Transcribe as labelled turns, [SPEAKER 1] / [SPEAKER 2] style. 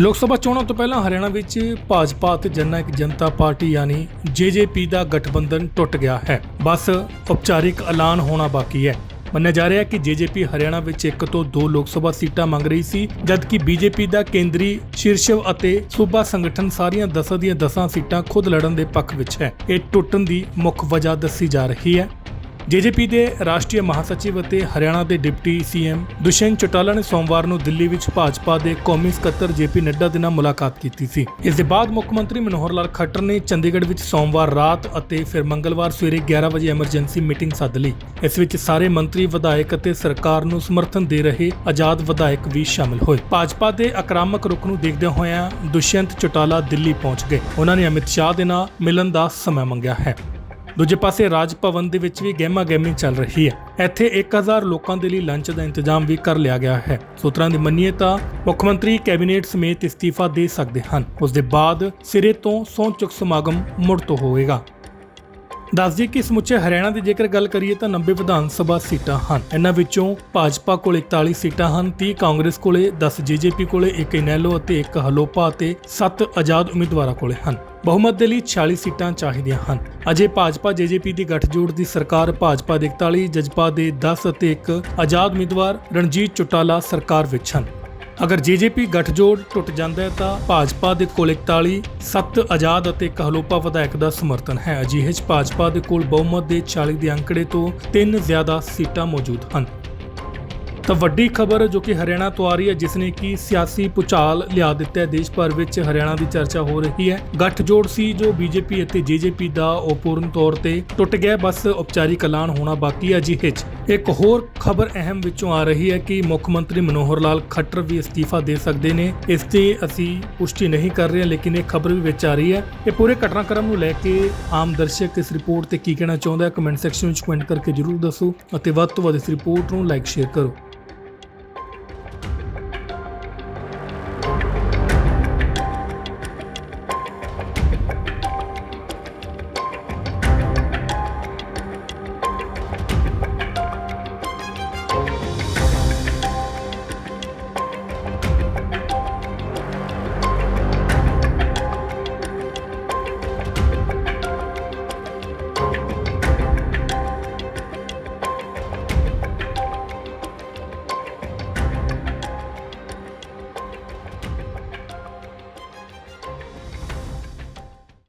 [SPEAKER 1] ਲੋਕ ਸਭਾ ਚੋਣਾਂ ਤੋਂ ਪਹਿਲਾਂ ਹਰਿਆਣਾ ਵਿੱਚ ਭਾਜਪਾ ਅਤੇ ਜਨਨਾਇਕ ਜਨਤਾ ਪਾਰਟੀ ਯਾਨੀ ਜੇਜੇਪੀ ਦਾ ਗਠਬੰਧਨ ਟੁੱਟ ਗਿਆ ਹੈ। ਬਸ ਔਪਚਾਰਿਕ ਐਲਾਨ ਹੋਣਾ ਬਾਕੀ ਹੈ। ਮੰਨਿਆ ਜਾ ਰਿਹਾ ਹੈ ਕਿ ਜੇਜੇਪੀ ਹਰਿਆਣਾ ਵਿੱਚ ਇੱਕ ਤੋਂ ਦੋ ਲੋਕ ਸਭਾ ਸੀਟਾਂ ਮੰਗ ਰਹੀ ਸੀ, ਜਦਕਿ ਬੀਜੇਪੀ ਦਾ ਕੇਂਦਰੀ ਸ਼ੀਰਸ਼ਵ ਅਤੇ ਸੂਬਾ ਸੰਗਠਨ ਸਾਰੀਆਂ 10 ਦੀਆਂ 10 ਸੀਟਾਂ ਖੁਦ ਲੜਨ ਦੇ ਪੱਖ ਵਿੱਚ ਹੈ। ਇਹ ਟੁੱਟਣ ਦੀ ਮੁੱਖ ਵਜ੍ਹਾ ਦੱਸੀ ਜਾ ਰਹੀ ਹੈ। ਜੇਜੇਪੀ ਦੇ ਰਾਸ਼ਟਰੀ ਮਹਾਸਚਿਵ ਅਤੇ ਹਰਿਆਣਾ ਦੇ ਡਿਪਟੀ ਸੀਐਮ ਦੁਸ਼ਯੰਤ ਚੌਟਾਲਾ ਨੇ ਸੋਮਵਾਰ ਨੂੰ ਦਿੱਲੀ ਵਿੱਚ ਭਾਜਪਾ ਦੇ ਕੌਮੀ ਸਕੱਤਰ ਜੇਪੀ ਨੱਡਾ ਦੇ ਨਾਲ ਮੁਲਾਕਾਤ ਕੀਤੀ ਸੀ। ਇਸ ਦੇ ਬਾਅਦ ਮੁੱਖ ਮੰਤਰੀ ਮਨੋਹਰ ਲਾਲ ਖੱਟਰ ਨੇ ਚੰਡੀਗੜ੍ਹ ਵਿੱਚ ਸੋਮਵਾਰ ਰਾਤ ਅਤੇ ਫਿਰ ਮੰਗਲਵਾਰ ਸਵੇਰੇ 11 ਵਜੇ ਐਮਰਜੈਂਸੀ ਮੀਟਿੰਗ ਸੱਦ ਲਈ। ਇਸ ਵਿੱਚ ਸਾਰੇ ਮੰਤਰੀ, ਵਿਧਾਇਕ ਅਤੇ ਸਰਕਾਰ ਨੂੰ ਸਮਰਥਨ ਦੇ ਰਹੇ ਆਜ਼ਾਦ ਵਿਧਾਇਕ ਵੀ ਸ਼ਾਮਲ ਹੋਏ। ਭਾਜਪਾ ਦੇ ਆਕਰਾਮਕ ਰੁਖ ਨੂੰ ਦੇਖਦੇ ਹੋਇਆਂ ਦੁਸ਼ਯੰਤ ਚੌਟਾਲਾ ਦਿੱਲੀ ਪਹੁੰਚ ਗਏ। ਉਹਨਾਂ ਨੇ ਅਮਿਤ ਸ਼ਾਹ ਦੇ ਨਾਲ ਮਿਲਣ ਦਾ ਸਮਾਂ ਮੰਗਿਆ ਹੈ। ਦੂਜੇ ਪਾਸੇ ਰਾਜ ਭਵਨ ਦੇ ਵਿੱਚ ਵੀ ਗਹਿਮਾ ਗਹਿਮੀ ਚੱਲ ਰਹੀ ਹੈ। ਇੱਥੇ 1000 ਲੋਕਾਂ ਦੇ ਲਈ ਲੰਚ ਦਾ ਇੰਤਜ਼ਾਮ ਵੀ ਕਰ ਲਿਆ ਗਿਆ ਹੈ। ਸੂਤਰਾਂ ਦੀ ਮੰਨੀਏ ਤਾਂ ਮੁੱਖ ਮੰਤਰੀ ਕੈਬਨਿਟ ਸਮੇਤ ਇਸਤੀਫਾ ਦੇ ਸਕਦੇ ਹਨ। ਉਸ ਦੇ ਬਾਅਦ ਸਿਰੇ ਤੋਂ ਸਹੁੰ ਚੁੱਕ ਸਮਾਗਮ ਮੁੜ ਤੋਂ ਹੋਵੇਗਾ। ਦੱਸ ਦਈਏ ਕਿ ਸਮੁੱਚੇ ਹਰਿਆਣਾ ਦੀ ਜੇਕਰ ਗੱਲ ਕਰੀਏ ਤਾਂ 90 ਵਿਧਾਨ ਸਭਾ ਸੀਟਾਂ ਹਨ। ਇਹਨਾਂ ਵਿੱਚੋਂ ਭਾਜਪਾ ਕੋਲ 41 ਸੀਟਾਂ ਹਨ 30 ਕਾਂਗਰਸ ਕੋਲੇ 10 ਜੇਜੇਪੀ ਕੋਲੇ 1 ਇਨੈਲੋ ਅਤੇ 1 ਹਲੋਪਾ ਅਤੇ 7 ਆਜ਼ਾਦ ਉਮੀਦਵਾਰਾਂ ਕੋਲੇ ਹਨ। ਬਹੁਮਤ ਦੇ ਲਈ 46 ਸੀਟਾਂ ਚਾਹੀਦੀਆਂ ਹਨ। ਅਜੇ ਭਾਜਪਾ, ਜੇਜੇਪੀ ਦੀ ਗੱਠਜੋੜ ਦੀ ਸਰਕਾਰ ਭਾਜਪਾ ਦੇ 41 ਜਜਪਾ ਦੇ 10 ਅਤੇ 1 ਆਜ਼ਾਦ ਉਮੀਦਵਾਰ ਰਣਜੀਤ ਚੁਟਾਲਾ ਸਰਕਾਰ ਵਿੱਚ ਹਨ। ਅਗਰ ਜੇਜੇਪੀ ਗੱਠਜੋੜ ਟੁੱਟ ਜਾਂਦਾ ਹੈ ਤਾਂ ਭਾਜਪਾ ਦੇ ਕੋਲ 41 ਸੱਤ ਆਜ਼ਾਦ ਅਤੇ ਕਹਲੋਪਾ ਵਿਧਾਇਕ ਦਾ ਸਮਰਥਨ ਹੈ। ਅਜਿਹੇ 'ਚ ਭਾਜਪਾ ਦੇ ਕੋਲ ਬਹੁਮਤ ਦੇ 40 ਦੇ ਅੰਕੜੇ ਤੋਂ ਤਿੰਨ ਜ਼ਿਆਦਾ ਸੀਟਾਂ ਮੌਜੂਦ ਹਨ। ਤਾਂ ਵੱਡੀ ਖਬਰ ਜੋ ਕਿ ਹਰਿਆਣਾ ਤੋਂ ਆ ਰਹੀ ਹੈ, ਜਿਸ ਨੇ ਕਿ ਸਿਆਸੀ ਪੁਚਾਲ ਲਿਆ ਦਿੱਤਾ ਹੈ। ਦੇਸ਼ ਭਰ ਵਿੱਚ ਹਰਿਆਣਾ ਦੀ ਚਰਚਾ ਹੋ ਰਹੀ ਹੈ। ਗੱਠਜੋੜ ਸੀ ਜੋ ਬੀਜੇਪੀ ਅਤੇ ਜੇਜੇਪੀ ਦਾ ਉਹ ਪੂਰਨ ਤੌਰ ਤੇ ਟੁੱਟ ਗਿਆ। ਬਸ ਔਪਚਾਰਿਕ ਐਲਾਨ ਹੋਣਾ ਬਾਕੀ ਹੈ ਅਜਿਹੇ 'ਚ। ਇੱਕ ਹੋਰ ਖਬਰ ਅਹਿਮ ਵਿੱਚੋਂ ਆ ਰਹੀ ਹੈ ਕਿ ਮੁੱਖ ਮੰਤਰੀ ਮਨੋਹਰ ਲਾਲ ਖੱਟਰ ਵੀ ਅਸਤੀਫਾ ਦੇ ਸਕਦੇ ਨੇ। ਇਸ ਤੇ ਅਸੀਂ ਪੁਸ਼ਟੀ ਨਹੀਂ ਕਰ ਰਹੇ, ਲੇਕਿਨ ਇਹ ਖਬਰ ਵੀ ਵਿੱਚ ਆ ਰਹੀ ਹੈ। ਇਹ ਪੂਰੇ ਘਟਨਾਕ੍ਰਮ ਨੂੰ ਲੈ ਕੇ ਆਮ ਦਰਸ਼ਕ ਇਸ ਰਿਪੋਰਟ ਤੇ ਕੀ ਕਹਿਣਾ ਚਾਹੁੰਦਾ ਹੈ, ਕਮੈਂਟ ਸੈਕਸ਼ਨ ਵਿੱਚ ਕਮੈਂਟ ਕਰਕੇ ਜਰੂਰ ਦੱਸੋ ਅਤੇ ਵੱਧ ਤੋਂ ਵੱਧ ਇਸ ਰਿਪੋਰਟ ਨੂੰ ਲਾਈਕ, ਸ਼ੇਅਰ ਕਰੋ।